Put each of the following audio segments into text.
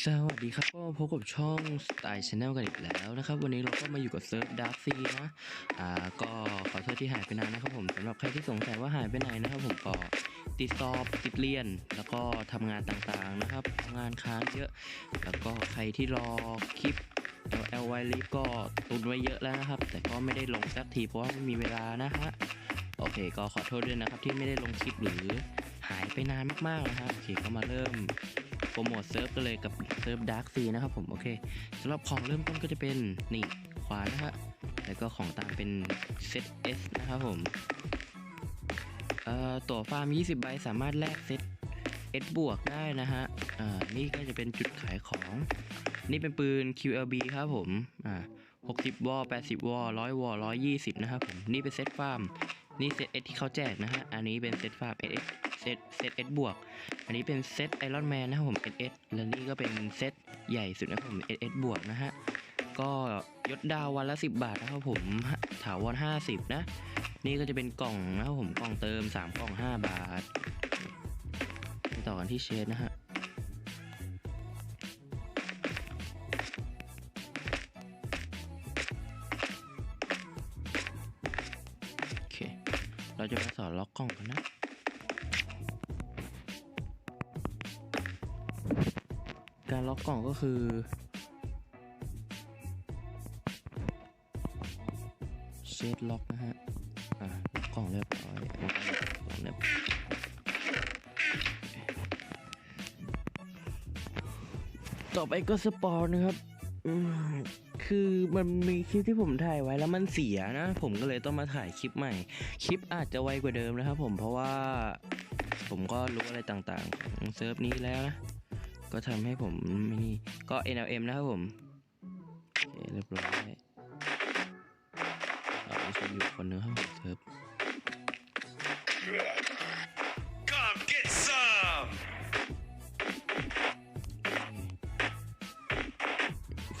สวัสดีครับก็พบกับช่อง Style Channel กันอีกแล้วนะครับ วันนี้เราก็มาอยู่กับเซิร์ฟ Dark Sea นะอ่าก็ขอโทษที่หายไปนานนะครับผมสำหรับใครที่สงสัยว่าหายไปไหนนะครับผมก็ติดสอบติดเรียน แล้วก็ทำงานต่างๆนะครับทำงานค้างเยอะ แล้วก็ใครที่รอคลิป LL ไวลิก็ตุนไว้เยอะแล้วนะครับ แต่ก็ไม่ได้ลงสักทีเพราะว่าไม่มีเวลานะฮะโอเค ก็ขอโทษด้วยนะครับที่ไม่ได้ลงคลิปหรือหายไปนานมากๆนะฮะโอเคก็มาเริ่ม โปรโมทเซิร์ฟกันเลยกับเซิร์ฟดาร์กซีนะครับผมโอเคสำหรับของเริ่มต้นก็จะเป็นนี่ขวานะฮะแล้วก็ของตามเป็นเซต S นะครับผมต่อตั๋วฟาร์ม 20 ใบสามารถแลกเซต S บวกได้นะฮะนี่ก็จะเป็นจุดขายของ นี่เป็นปืน QLB ครับผมอ่า60 วอล80 วอล100 วอล120 นะครับผม นี่เป็นเซตฟาร์ม นี่เซต S ที่เขาแจกนะฮะ อันนี้เป็นเซตฟาร์ม S เซตเซต S บวก อันนี้เป็นเซตไอรอนแมนนะครับผม SS และนี่ก็เป็นเซตใหญ่สุดนะครับผม SS บวกนะฮะ ก็ยศดาววันละ 10 บาทนะครับผมถาวร50 นะ นี่ก็จะเป็นกล่องนะครับผมกล่องเติม 3 กล่อง 5 บาทไปต่อกันที่เชดนะฮะโอเคเราจะมาสอนล็อกกล่องกันนะ การล็อกกล่องก็คือ เชดล็อกนะฮะ อ่าล็อกกล่องเรียบร้อยล็อกกล่องเรียบต่อไปก็สปอร์นะครับ คือมันมีคลิปที่ผมถ่ายไว้แล้วมันเสียนะ ผมก็เลยต้องมาถ่ายคลิปใหม่ คลิปอาจจะไวกว่าเดิมนะครับผมเพราะว่าผมก็รู้อะไรต่างๆของเซิร์ฟนี้แล้วนะ ก็ทำให้ผมไม่นี่ก็ NLM นะครับผมโอเคเรียบร้อยเราไม่ใช่อยู่คนเนื้อห้องเซิร์ฟ Come get some!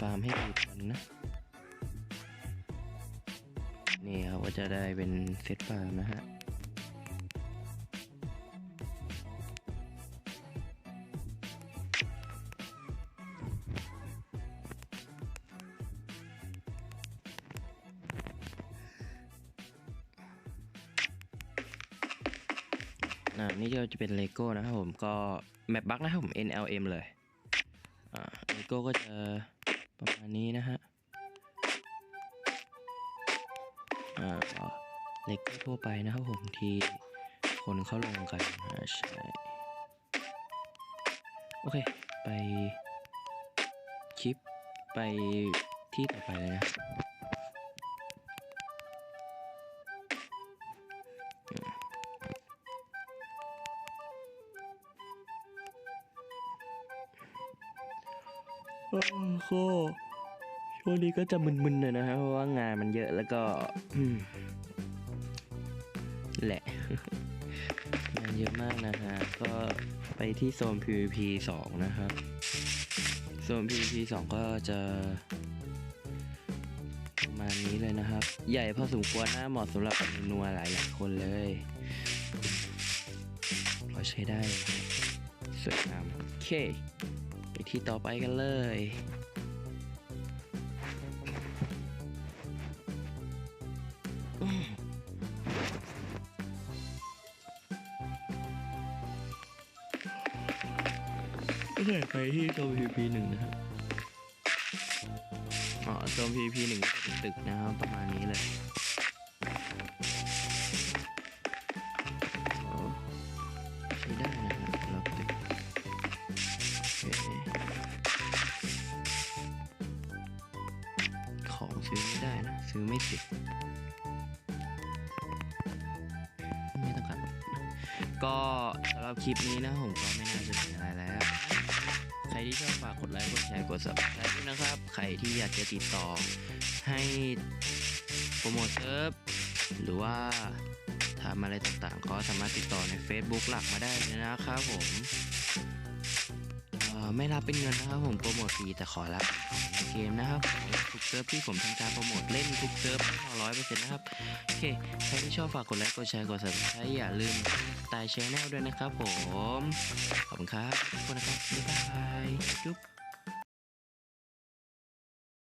ฟาร์มให้ดีก่อนนะ นี่ครับก็จะได้เป็นเซตฟาร์มนะฮะ อ่านี่ก็จะเป็นเลโก้นะครับผมก็แมปบักนะครับผม NLM เลยอ่าเลโก้ก็จะประมาณนี้นะฮะอ่าเลโก้ทั่วไปนะครับผมที่คนเขาลงกันอ่าใช่โอเค ไปคลิปไปที่ต่อไปเลยนะ ก็ช่วงนี้ก็จะมึนๆหน่อยนะครับเพราะว่างานมันเยอะแล้วก็อืมแหละ งานเยอะมากนะฮะก็ไปที่โซน PVP 2 นะครับ โซน PVP 2 ก็จะประมาณนี้เลยนะครับ ใหญ่พอสมควรนะเหมาะสำหรับนัวหลายๆคนเลยก็ใช้ได้เลยนะครับสวยงามโอเค ไปที่ต่อไปกันเลยไม่ใช่ไปที่โซน PVP หนึ่งนะครับอ๋อโซน PVP หนึ่งก็จะเป็นตึกนะครับประมาณนี้เลย ซื้อไม่ได้นะ ซื้อไม่ติดไม่ต้องครับก็สำหรับคลิปนี้นะผมก็ไม่น่าจะมีอะไรแล้ว ใครที่ชอบฝากกดไลค์กดแชร์กด subscribe ด้วยนะครับ ใครที่อยากจะติดต่อให้โปรโมทเซิร์ฟหรือว่าทำอะไรต่างๆ ก็สามารถติดต่อใน Facebook หลักมาได้เลยนะครับผม ไม่รับเป็นเงินนะครับผมโปรโมทฟรีแต่ขอรับของเกมนะครับทุกเซิร์ฟที่ผมทำการโปรโมทเล่นทุกเซิร์ฟร้อยเปอร์เซ็นต์นะครับโอเคใครที่ชอบฝากกดไลค์กดแชร์กดซับสไครต์อย่าลืมตายชแนลด้วยนะครับผมขอบคุณครับทุกคนนะครับบ๊ายบายจุ๊บ